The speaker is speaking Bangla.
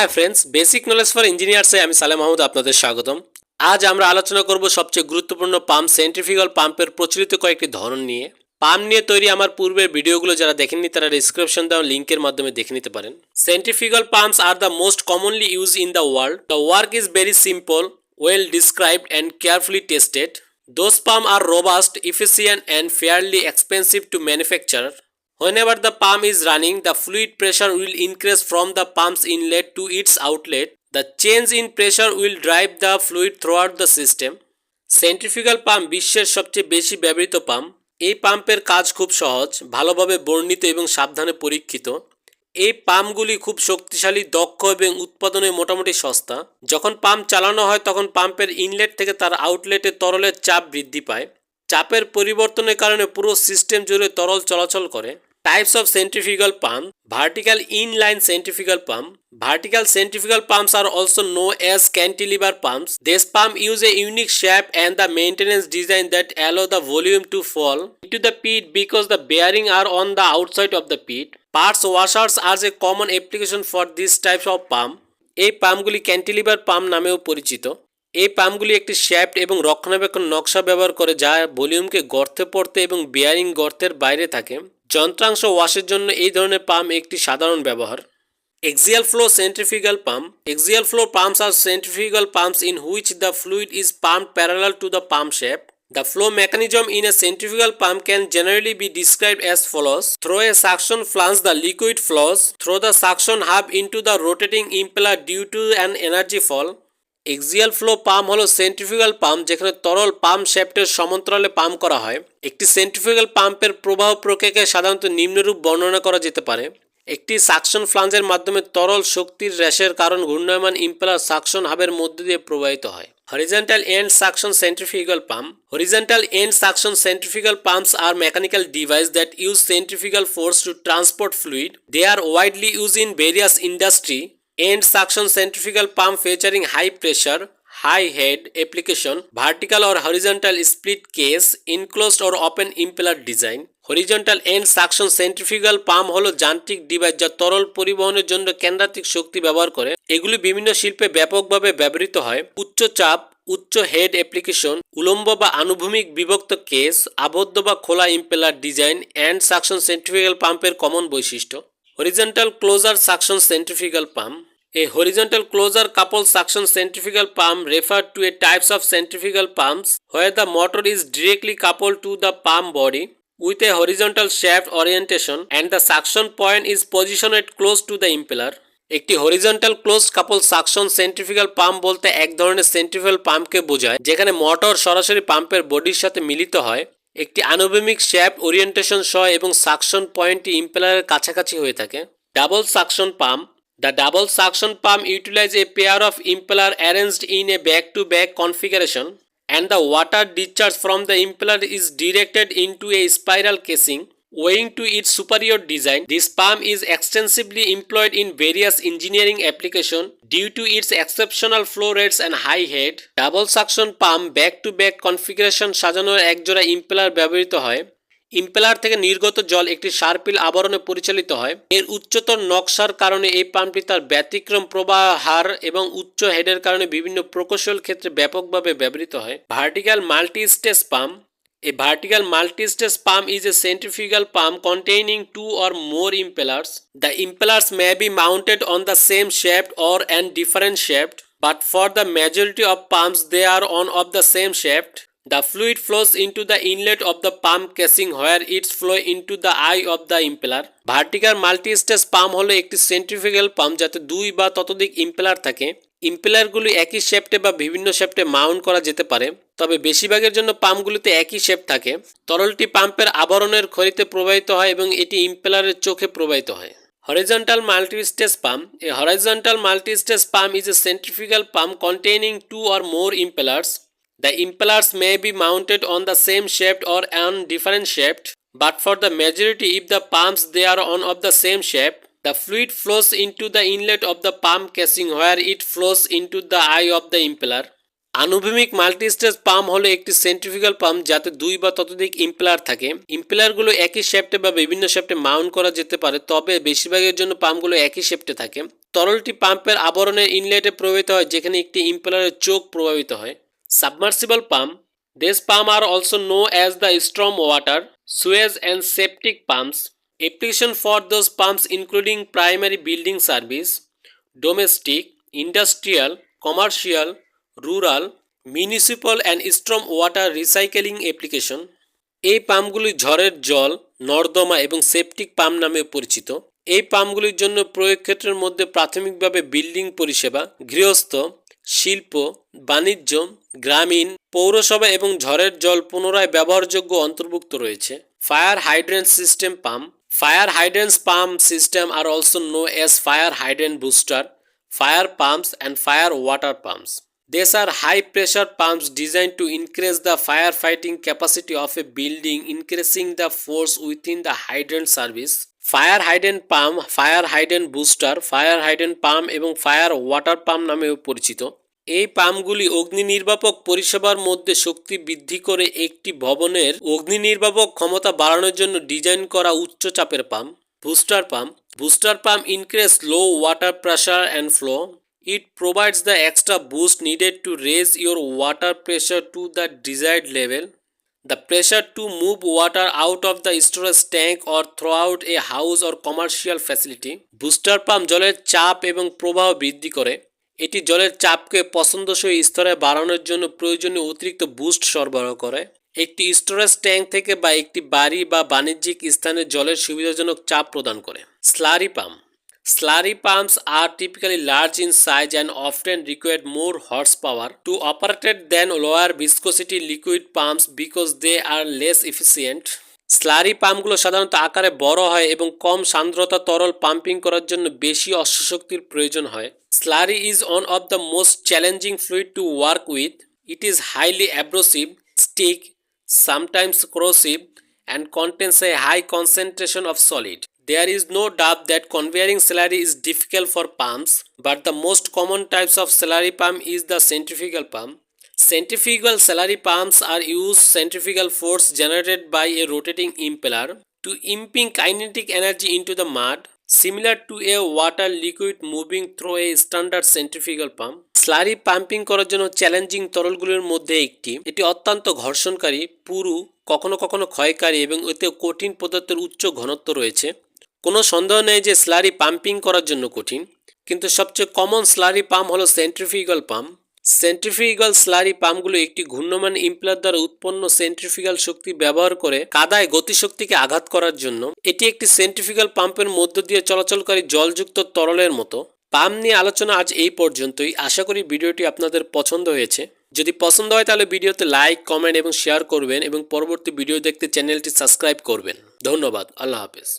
Hi friends basic knowledge for ইঞ্জিনিয়ার্সে আমি সালেম মাহমুদ আপনাদের স্বাগতম। আজ আমরা আলোচনা করব সবচেয়ে গুরুত্বপূর্ণ পাম্প সেন্ট্রিফিক্যাল পাম্পের প্রচলিত কয়েকটি ধরন নিয়ে। পাম্প নিয়ে তৈরি আমার পূর্বের ভিডিওগুলো যারা দেখেননি, তারা ডিসক্রিপশন দেওয়া লিঙ্কের মাধ্যমে দেখে নিতে পারেন। Centrifugal pumps are the most commonly use in the world the work is very simple well described and carefully tested those pump are robust efficient and fairly expensive to manufacture. Whenever the pump is running, the fluid pressure will increase from the pump's inlet to its outlet. The change in pressure will drive the fluid throughout the system. Centrifugal pump বিশ্বের সবচেয়ে বেশি ব্যবহৃত পাম্প এই পাম্পের কাজ খুব সহজ ভালোভাবে বর্ণিত এবং সাবধানে পরীক্ষিত। এই পাম্পগুলি খুব শক্তিশালী দক্ষ এবং উৎপাদনে মোটামুটি সস্তা। যখন পাম্প চালানো হয় তখন পাম্পের ইনলেট থেকে তার আউটলেটে তরলের চাপ বৃদ্ধি পায়। চাপের পরিবর্তনের কারণে পুরো সিস্টেম জুড়ে তরল চলাচল করে। Types of centrifugal pump vertical inline centrifugal pump vertical centrifugal pumps are also known as cantilever pumps. This pump use a unique shape and the maintenance design that allow the volume to fall into the pit because the bearing are on the outside of the pit. Parts washers are a common application for this types of pump. এই পাম্পগুলি ক্যান্টিলিভার পাম্প নামেও পরিচিত এই পাম্পগুলি একটি শ্যাফট এবং রক্ষণাবেক্ষণ নকশা ব্যবহার করে যা ভলিউমকে গর্তে পড়তে এবং বেয়ারিং গর্তের বাইরে থাকে যন্ত্রাংশ ওয়াশের জন্য এই ধরনের পাম্প একটি সাধারণ ব্যবহার Axial flow centrifugal pump. Axial flow pumps are centrifugal pumps in which the fluid is pumped parallel to the pump shaft. The flow mechanism in a centrifugal pump can generally be described as follows. Through a suction flange the liquid flows through the suction hub into the rotating impeller due to an energy fall. Axial flow pump হলো সেন্ট্রিফিউগাল পাম্প যেখানে তরল পাম্প শ্যাফটের সমান্তরালে পাম্প করা হয়। একটি সেন্ট্রিফিউগাল পাম্পের প্রবাহ প্রক্রিয়াকে সাধারণত নিম্নরূপ বর্ণনা করা যেতে পারে। একটি সাকশন ফ্লাঞ্জের মাধ্যমে তরল শক্তির র্যাশের কারণ ঘূর্ণায়মান ইম্পেলার সাকশন হাবের মধ্য দিয়ে প্রবাহিত হয়। Horizontal end suction centrifugal pump horizontal end suction centrifugal pumps are mechanical device that use centrifugal force to transport fluid they are widely use in various industry end suction centrifugal pump featuring high pressure, high head application, vertical or horizontal split case, enclosed or open impeller design. Horizontal end suction centrifugal pump হলো যান্ত্রিক ডিভাইস যা তরল পরিবহনের জন্য কেন্দ্রাত্মিক শক্তি ব্যবহার করে। এগুলি বিভিন্ন শিল্পে ব্যাপকভাবে ব্যবহৃত হয়। উচ্চ চাপ, উচ্চ হেড অ্যাপ্লিকেশন উলম্ব বা আনুভূমিক বিভক্ত কেস আবদ্ধ বা খোলা impeller design and suction centrifugal পাম্পের কমন বৈশিষ্ট্য। Horizontal closer suction centrifugal pump a horizontal closure coupled suction centrifugal pump refer to a types of centrifugal pumps where the motor is directly coupled to the pump body with a horizontal shaft orientation and the suction point is positioned close to the impeller একটি horizontal close couple suction centrifugal pump বলতে এক ধরনের সেন্ট্রিফিক্যাল পাম্পকে বোঝায় যেখানে মোটর সরাসরি পাম্পের বডির সাথে মিলিত হয় একটি আনুভূমিক শ্যাফট ওরিয়েন্টেশন সহ এবং সাকশন পয়েন্টটি ইম্পেলারের কাছাকাছি হয়ে থাকে double suction pump double suction pump utilize a pair of impeller arranged in a back to -back configuration and the water discharge from the impeller is directed into a spiral casing owing to its superior design this pump is extensively employed in various engineering applications due to its exceptional flow rates and high head double suction pump back to back configuration সাজানোর একজোড়া ইম্পেলার ব্যবহৃত হয় ইম্পেলার থেকে নির্গত জল একটি সারপিল আবরণে পরিচালিত হয়। এর উচ্চতর নকশার কারণে এই পাম্পটি তার ব্যতিক্রম প্রবাহ হার এবং উচ্চ হেডের কারণে বিভিন্ন প্রকৌশল ক্ষেত্রে ব্যাপকভাবে ব্যবহৃত হয়। Vertical multi stage pump a vertical multi stage pump is a centrifugal pump containing two or more impellers. The impellers may be mounted on the same shaft or and different shaft but for the majority of pumps they are on of the same shaft The fluid flows into the inlet of the pump casing where it's flow into the eye of the impeller. Vertical multistage pump হলো একটি সেন্ট্রিফিক্যাল পাম্প যাতে দুই বা ততোধিক ইম্পেলার থাকে ইম্পেলারগুলি একই শেফটে বা বিভিন্ন শেফটে মাউন্ট করা যেতে পারে তবে বেশিরভাগের জন্য পাম্পগুলিতে একই শেপ থাকে তরলটি পাম্পের আবরণের খড়িতে প্রবাহিত হয় এবং এটি ইম্পেলারের চোখে প্রবাহিত হয় Horizontal multi-stage pump. A horizontal multi-stage pump is a centrifugal pump containing two or more impellers. The impellers may be mounted on the same shaft or on different shaft, but for the majority if the pumps they are on of the same shaft, the fluid flows into the inlet of the pump casing where it flows into the eye of the impeller. আনুভূমিক মাল্টিস্টেজ পাম্প হলো একটি সেন্ট্রিফিক্যাল পাম্প যাতে দুই বা ততোধিক ইম্পেলার থাকে ইম্পেলারগুলো একই শেফটে বা বিভিন্ন শেফটে মাউন্ট করা যেতে পারে তবে বেশিরভাগের জন্য পাম্পগুলো একই শেফটে থাকে তরলটি পাম্পের আবরণের ইনলেটে প্রবাহিত হয় যেখানে একটি ইম্পেলারের চোখ প্রভাবিত হয় submersible pump These pumps are also known as the storm water, sewage and septic pumps. Application for those pumps including primary building service, domestic, industrial, commercial, rural, municipal and storm water recycling application. এই পাম্পগুলি ঝড়ের জল নর্দমা এবং সেপটিক পাম্প নামে পরিচিত এই পাম্পগুলির জন্য প্রয়োগ ক্ষেত্রের মধ্যে প্রাথমিকভাবে বিল্ডিং পরিষেবা গৃহস্থ শিল্প, বাণিজ্য, গ্রামীণ, পৌরসভা এবং ঝড়ের জল পুনরায় ব্যবহারযোগ্য অন্তর্ভুক্ত রয়েছে। Fire hydrant system pump fire hydrants pump system are also known as fire hydrant booster fire pumps and fire water pumps these are high pressure pumps design to increase the fire fighting capacity of a building increasing the force within the hydrant service fire hydrant pump fire hydrant booster, fire hydrant pump এবং ফায়ার ওয়াটার পাম্প নামেও পরিচিত। এই পাম্পগুলি অগ্নি নির্বাপক পরিষেবার মধ্যে শক্তি বৃদ্ধি করে একটি ভবনের অগ্নি নির্বাপক ক্ষমতা বাড়ানোর জন্য ডিজাইন করা উচ্চ চাপের pump booster pump booster pump increase low water pressure and flow it provides the extra boost needed to raise your water pressure to the desired level. The pressure to move water out of the storage tank or throughout a house or commercial facility booster pump জলের চাপ এবং প্রবাহ বৃদ্ধি করে। এটি জলের চাপকে পছন্দসই স্তরে বাড়ানোর জন্য প্রয়োজনীয় অতিরিক্ত বুস্ট সরবরাহ করে। একটি স্টোরেজ ট্যাঙ্ক থেকে বা একটি বাড়ি বা বাণিজ্যিক স্থানে জলের সুবিধাজনক চাপ প্রদান করে। Slurry pump Slurry pumps are typically large in size and often require more horsepower to operate than lower viscosity liquid pumps because they are less efficient. Slurry পাম্পগুলো সাধারণত আকারে বড় হয় এবং কম সান্দ্রতা তরল পাম্পিং করার জন্য বেশি অশ্বশক্তির প্রয়োজন হয় slurry is one of the most challenging fluid to work with it is highly abrasive stick sometimes corrosive and contains a high concentration of solid. There is no doubt that conveying slurry is difficult for pumps, but the most common types of slurry pump is the centrifugal pump. Centrifugal slurry pumps are used centrifugal force generated by a rotating impeller to imping kinetic energy into the mud, similar to a water liquid moving through a standard centrifugal pump. Slurry pumping করার জন্য চ্যালেঞ্জিং তরলগুলির মধ্যে একটি এটি অত্যন্ত ঘর্ষণকারী পুরু কখনো কখনো ক্ষয়কারী এবং এতে কঠিন পদার্থের উচ্চ ঘনত্ব রয়েছে কোনো সন্দেহ নেই যে স্লারি পাম্পিং করার জন্য কঠিন, কিন্তু সবচেয়ে কমন স্লারি পাম্প হলো সেন্ট্রিফিউগাল পাম্প। সেন্ট্রিফিউগাল স্লারি পাম্পগুলো একটি ঘূর্ণমান ইমপ্লার দ্বারা উৎপন্ন সেন্ট্রিফিউগাল শক্তি ব্যবহার করে কাদায় গতিশক্তিকে আঘাত করার জন্য এটি একটি সেন্ট্রিফিউগাল পাম্পের মধ্য দিয়ে চলাচলকারী জলযুক্ত তরলের মতো। পাম্প নিয়ে আলোচনা আজ এই পর্যন্তই। আশা করি ভিডিওটি আপনাদের পছন্দ হয়েছে। যদি পছন্দ হয় তাহলে ভিডিওতে লাইক, কমেন্ট এবং শেয়ার করবেন এবং পরবর্তী ভিডিও দেখতে চ্যানেলটি সাবস্ক্রাইব করবেন। ধন্যবাদ। আল্লাহ হাফেজ।